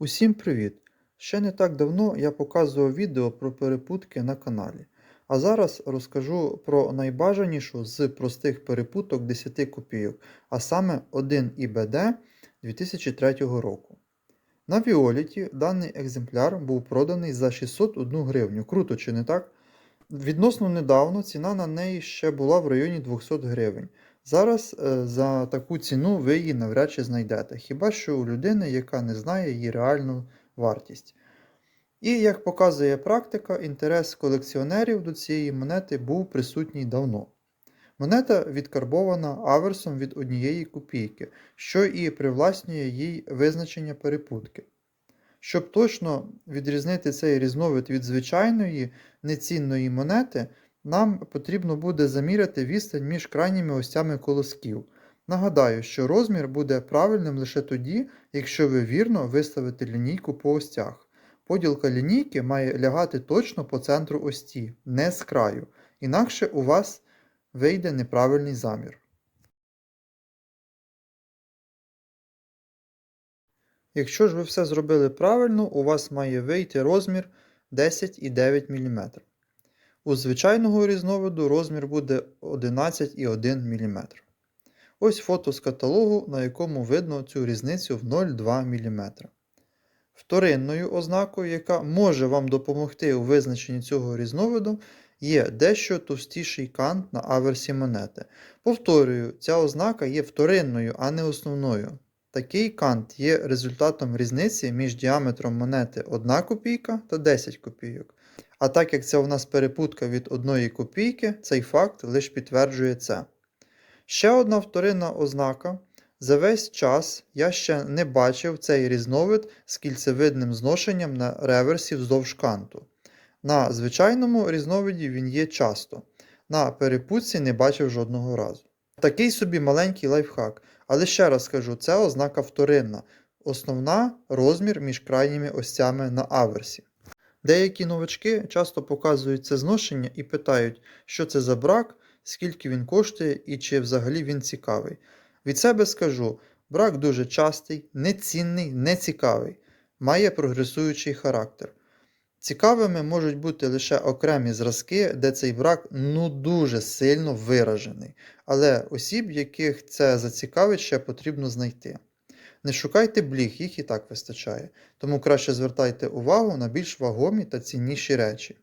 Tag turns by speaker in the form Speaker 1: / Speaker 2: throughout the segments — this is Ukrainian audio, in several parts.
Speaker 1: Усім привіт! Ще не так давно я показував відео про перепутки на каналі. А зараз розкажу про найбажанішу з простих перепуток 10 копійок, а саме 1 ІБД 2003 року. На Віоліті даний екземпляр був проданий за 601 гривню. Круто, чи не так? Відносно недавно ціна на неї ще була в районі 200 гривень. Зараз е, за таку ціну ви її навряд чи знайдете, хіба що у людини, яка не знає її реальну вартість. І як показує практика, інтерес колекціонерів до цієї монети був присутній давно. Монета відкарбована аверсом від однієї копійки, що і привласнює їй визначення перепутки. Щоб точно відрізнити цей різновид від звичайної нецінної монети, нам потрібно буде заміряти відстань між крайніми остями колосків. Нагадаю, що розмір буде правильним лише тоді, якщо ви вірно виставите лінійку по остях. Поділка лінійки має лягати точно по центру ості, не з краю, інакше у вас вийде неправильний замір. Якщо ж ви все зробили правильно, у вас має вийти розмір 10,9 мм. У звичайного різновиду розмір буде 11,1 мм. Ось фото з каталогу, на якому видно цю різницю в 0,2 мм. Вторинною ознакою, яка може вам допомогти у визначенні цього різновиду, є дещо товстіший кант на аверсі монети. Повторюю, ця ознака є вторинною, а не основною. Такий кант є результатом різниці між діаметром монети 1 копійка та 10 копійок. А так як це у нас перепутка від 1 копійки, цей факт лише підтверджує це. Ще одна вторинна ознака. За весь час я ще не бачив цей різновид з кільцевидним зношенням на реверсі вздовж канту. На звичайному різновиді він є часто. На перепутці не бачив жодного разу. Такий собі маленький лайфхак. Але ще раз скажу, це ознака вторинна. Основна розмір між крайніми осями на аверсі. Деякі новачки часто показують це зношення і питають, що це за брак, скільки він коштує і чи взагалі він цікавий. Від себе скажу, брак дуже частий, нецінний, нецікавий, має прогресуючий характер. Цікавими можуть бути лише окремі зразки, де цей брак ну дуже сильно виражений, але осіб, яких це зацікавить, ще потрібно знайти. Не шукайте бліг, їх і так вистачає, тому краще звертайте увагу на більш вагомі та цінніші речі.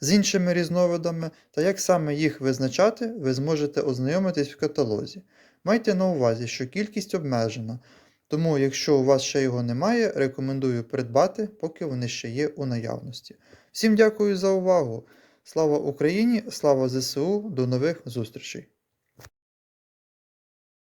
Speaker 1: З іншими різновидами та як саме їх визначати, ви зможете ознайомитись в каталозі. Майте на увазі, що кількість обмежена, тому якщо у вас ще його немає, рекомендую придбати, поки вони ще є у наявності. Всім дякую за увагу! Слава Україні! Слава ЗСУ! До нових зустрічей!